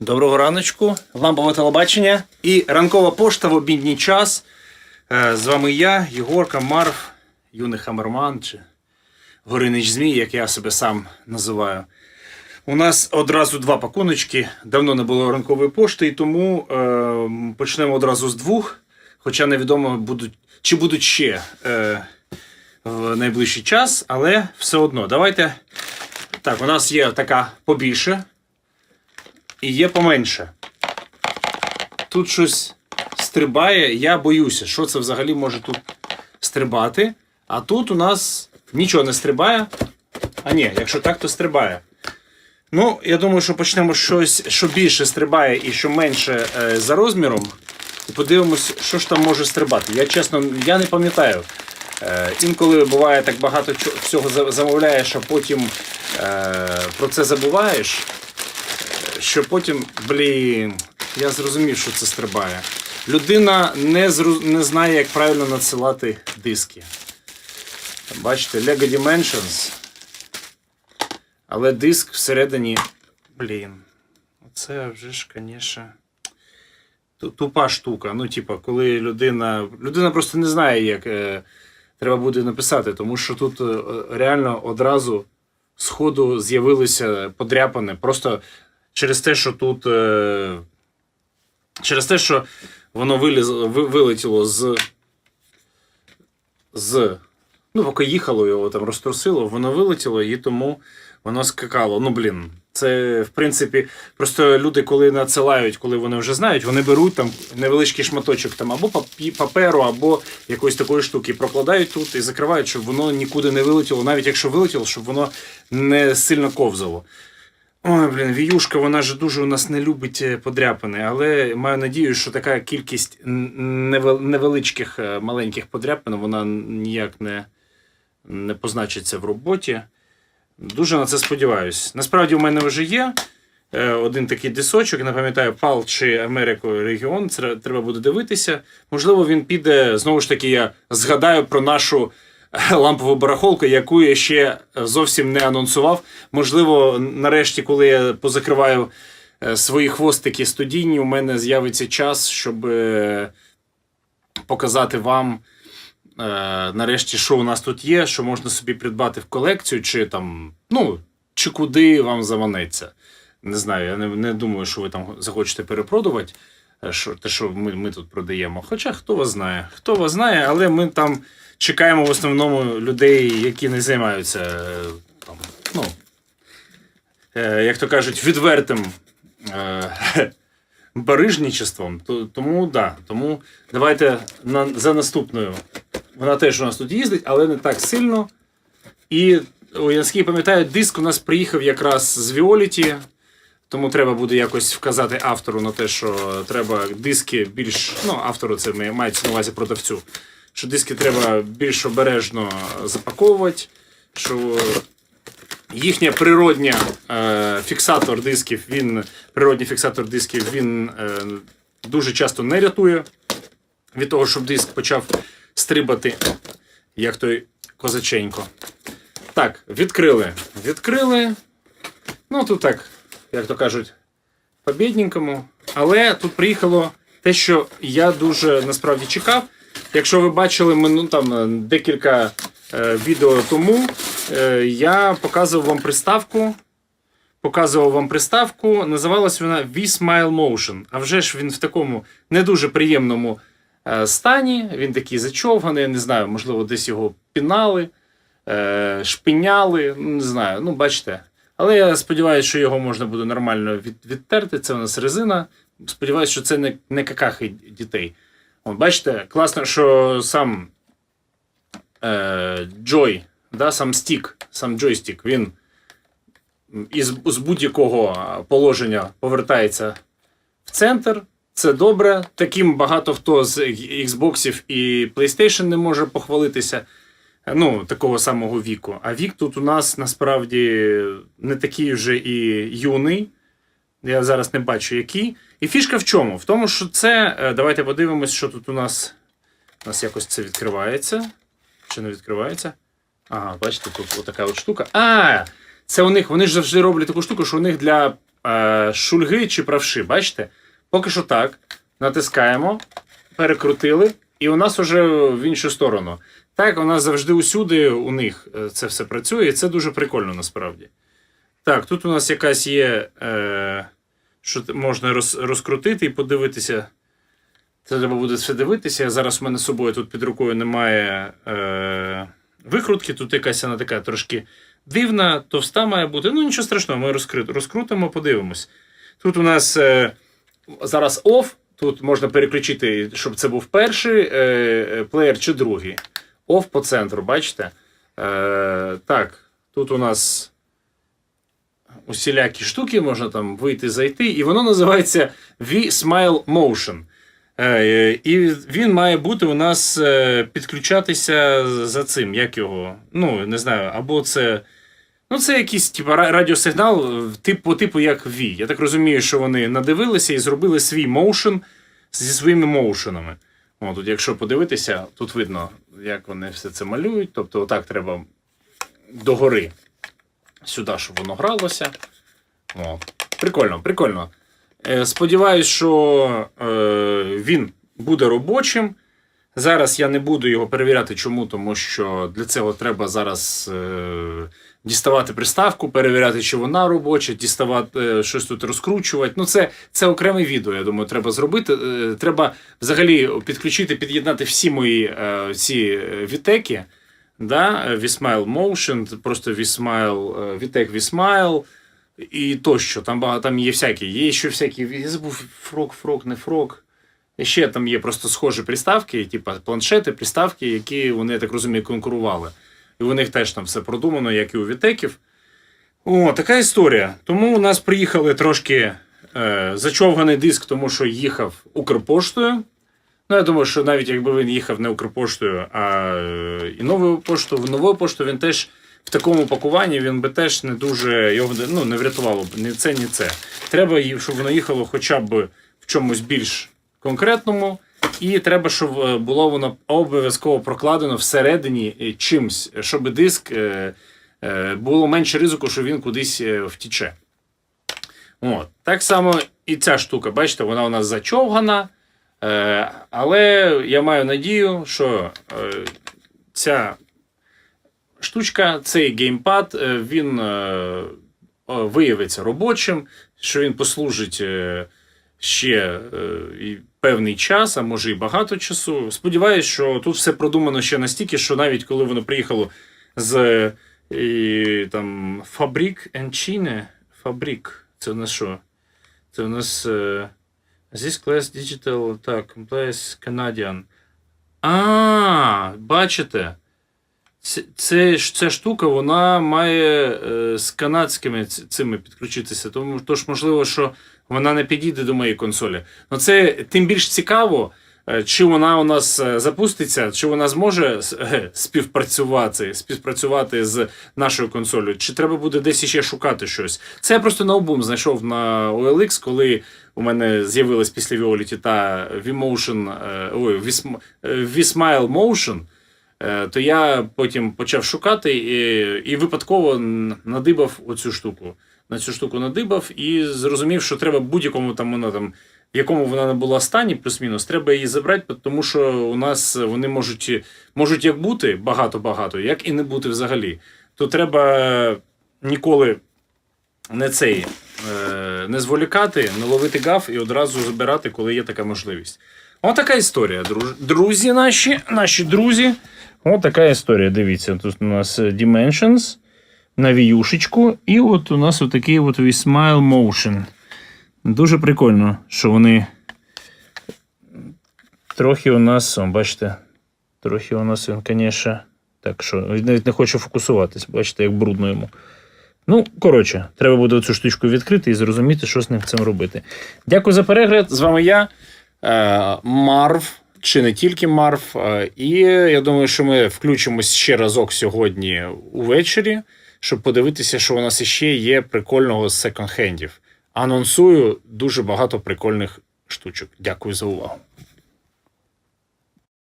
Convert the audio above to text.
Доброго раночку, лампове телебачення і ранкова пошта в обідній час. Е, З вами я, Єгорка Марв, юний Хамерман чи Горинич Змій, як я себе сам називаю. У нас одразу два пакуночки. Давно не було ранкової пошти, і тому е, почнемо одразу з двох. Хоча невідомо будуть, чи будуть ще е, в найближчий час, але все одно. Давайте. Так, у нас є така побільше і є поменше. Тут щось стрибає, я боюся, що це взагалі може тут стрибати. А тут у нас нічого не стрибає. А ні, якщо так, то стрибає. Ну, я думаю, що почнемо щось, що більше стрибає і що менше е, за розміром. І подивимось, що ж там може стрибати. Я чесно, я не пам'ятаю. Е, інколи буває так багато всього за- замовляєш, а потім е, про це забуваєш що потім, блін, я зрозумів, що це стрибає. Людина не, зру... не знає, як правильно надсилати диски. Бачите, Lego Dimensions. Але диск всередині. Блін. Це вже ж, звісно. Тупа штука. Ну, типа, коли людина. Людина просто не знає, як е, треба буде написати, тому що тут е, реально одразу з ходу з'явилися подряпини. Просто через те, що тут. Е, через те, що воно виліз, ви- вилетіло з. з. Ну, поки їхало, його там розтрусило, воно вилетіло і тому воно скакало. Ну, блін. Це, в принципі, просто люди, коли надсилають, коли вони вже знають, вони беруть там невеличкий шматочок там або паперу, або якоїсь такої штуки, прокладають тут і закривають, щоб воно нікуди не вилетіло, навіть якщо вилетіло, щоб воно не сильно ковзало. Ой, блін, віюшка, вона ж дуже у нас не любить е, подряпини, але маю надію, що така кількість невеличких е, маленьких подряпин, вона ніяк не, не позначиться в роботі. Дуже на це сподіваюся. Насправді, у мене вже є е, один такий дисочок, не пам'ятаю, Пал чи Америко регіон. Це треба буде дивитися. Можливо, він піде. Знову ж таки, я згадаю про нашу лампову барахолку, яку я ще зовсім не анонсував. Можливо, нарешті, коли я позакриваю е, свої хвостики студійні, у мене з'явиться час, щоб е, показати вам. Е, нарешті, що у нас тут є, що можна собі придбати в колекцію, чи там, ну, чи куди вам заманеться. Не знаю, я не, не думаю, що ви там захочете перепродувати що, те, що ми, ми тут продаємо. Хоча хто вас знає, хто вас знає, але ми там чекаємо в основному людей, які не займаються е, там, ну, е, як то кажуть, відвертим. Е, Барижничеством, тому да. Тому давайте на, за наступною вона теж у нас тут їздить, але не так сильно. І о, я наскільки пам'ятаю, диск у нас приїхав якраз з Віоліті, тому треба буде якось вказати автору на те, що треба диски більш. Ну, автору це мається на увазі продавцю. Що диски треба більш обережно запаковувати, що їхня природня е, фіксатор дисків, він природній фіксатор дисків він е, дуже часто не рятує від того, щоб диск почав стрибати, як той козаченько. Так, відкрили. Відкрили. Ну, тут так, як то кажуть, по-бідненькому. Але тут приїхало те, що я дуже насправді чекав. Якщо ви бачили мину, там, декілька е, відео тому, е, я показував вам приставку. Показував вам приставку, називалась вона V-Smile Motion. А вже ж він в такому не дуже приємному е, стані. Він такий зачовганий, я не знаю, можливо, десь його пінали, е, шпиняли, ну, не знаю, ну бачите. Але я сподіваюся, що його можна буде нормально від, відтерти. Це у нас резина. Сподіваюся, що це не, не какахи дітей. От, бачите, класно, що сам е, Joy, да, сам стік, сам джойстик, він із з будь-якого положення повертається в центр. Це добре. Таким багато хто з Xbox і PlayStation не може похвалитися. Ну, такого самого віку. А вік тут у нас насправді не такий вже і юний. Я зараз не бачу який. І фішка в чому? В тому, що це. е, Давайте подивимось, що тут у нас. У нас якось це відкривається. Чи не відкривається? Ага, бачите, тут отака от штука. А! Це у них, вони ж завжди роблять таку штуку, що у них для е, шульги чи правши. Бачите? Поки що так. Натискаємо, перекрутили, і у нас вже в іншу сторону. Так, у нас завжди усюди у них е, це все працює, і це дуже прикольно насправді. Так, тут у нас якась є, е, що можна роз, розкрутити і подивитися. Це треба буде все дивитися. Зараз в мене з собою тут під рукою немає е, викрутки. Тут якась вона така трошки дивна, товста має бути. Ну, нічого страшного, ми розкрит, розкрутимо, подивимось. Тут у нас е, зараз off. Тут можна переключити, щоб це був перший е, е, плеєр чи другий. Off по центру, бачите? Е, так, тут у нас усілякі штуки, можна там вийти, зайти, і воно називається V-Smile Motion. Е, І він має бути у нас е, підключатися за цим, як його. Ну, не знаю, або це. Ну, це якийсь типу, радіосигнал тип, по типу як V. Я так розумію, що вони надивилися і зробили свій моушен зі своїми моушенами. О, тут, якщо подивитися, тут видно, як вони все це малюють. Тобто, отак треба догори сюди, щоб воно гралося. О, прикольно, прикольно. Е, Сподіваюсь, що е, він буде робочим. Зараз я не буду його перевіряти. Чому? Тому що для цього треба зараз е, діставати приставку, перевіряти, чи вона робоча, діставати е, щось тут розкручувати. Ну, це, це окреме відео, я думаю, треба зробити. Е, треба взагалі підключити, під'єднати всі мої е, ці вітеки. Да? е, Motion, просто V-Smile, е, і тощо. Там багато там є всякі. Є ще всякі. Я забув фрок, фрок, не фрок. Ще там є просто схожі приставки, типу планшети, приставки, які вони, я так розумію, конкурували. І у них теж там все продумано, як і у Вітеків. О, така історія. Тому у нас приїхали трошки е, зачовганий диск, тому що їхав Укрпоштою. Ну, я думаю, що навіть якби він їхав не Укрпоштою, а е, і новою поштою, новою поштою він теж в такому пакуванні він би теж не дуже його ну, не врятувало б ні це, ні це. Треба, щоб воно їхало хоча б в чомусь більш конкретному, і треба, щоб е, було воно обов'язково прокладено всередині е, чимсь, щоб диск е, було менше ризику, що він кудись втіче. От. Так само і ця штука, бачите, вона у нас зачовгана. Але я маю надію, що ця штучка, цей геймпад, він виявиться робочим, що він послужить ще е, і певний час, а може і багато часу. Сподіваюсь, що тут все продумано ще настільки, що навіть коли воно приїхало з е, і, там, Фабрік Енчіне, Фабрік, це у нас що? Це у нас. Е, This Class Digital, так, Compliance Canadian. А, бачите. Це, ця штука вона має е, з канадськими цими підключитися. Тому тож, можливо, що вона не підійде до моєї консолі. Ну це тим більш цікаво, е, чи вона у нас е, запуститься, чи вона зможе співпрацювати, співпрацювати з нашою консолью, чи треба буде десь іще шукати щось. Це я просто на обум знайшов на OLX, коли у мене з'явилась після Violet та V-Motion, ой, V-Sm- V-Smile Motion. Е, то я потім почав шукати і, і випадково надибав оцю штуку. На цю штуку надибав і зрозумів, що треба будь-якому там воно там, в якому вона не була стані, плюс-мінус, треба її забрати, тому що у нас вони можуть, можуть як бути багато-багато, як і не бути взагалі. То треба ніколи не цей е, не зволікати, не ловити гаф і одразу забирати, коли є така можливість. Ось така історія, друзі наші, наші друзі. Ось така історія. Дивіться, тут у нас е, Dimensions на віюшечку, і от у нас отакий от Smile Motion. Дуже прикольно, що вони трохи у нас, о, бачите, трохи у нас він, звісно, так що навіть не хочу фокусуватись, бачите, як брудно йому. Ну, коротше, треба буде цю штучку відкрити і зрозуміти, що з ним цим робити. Дякую за перегляд. З вами я, Марв, чи не тільки Марв. Е, І я думаю, що ми включимось ще разок сьогодні увечері, щоб подивитися, що у нас іще є прикольного з секонд-хендів. Анонсую дуже багато прикольних штучок. Дякую за увагу.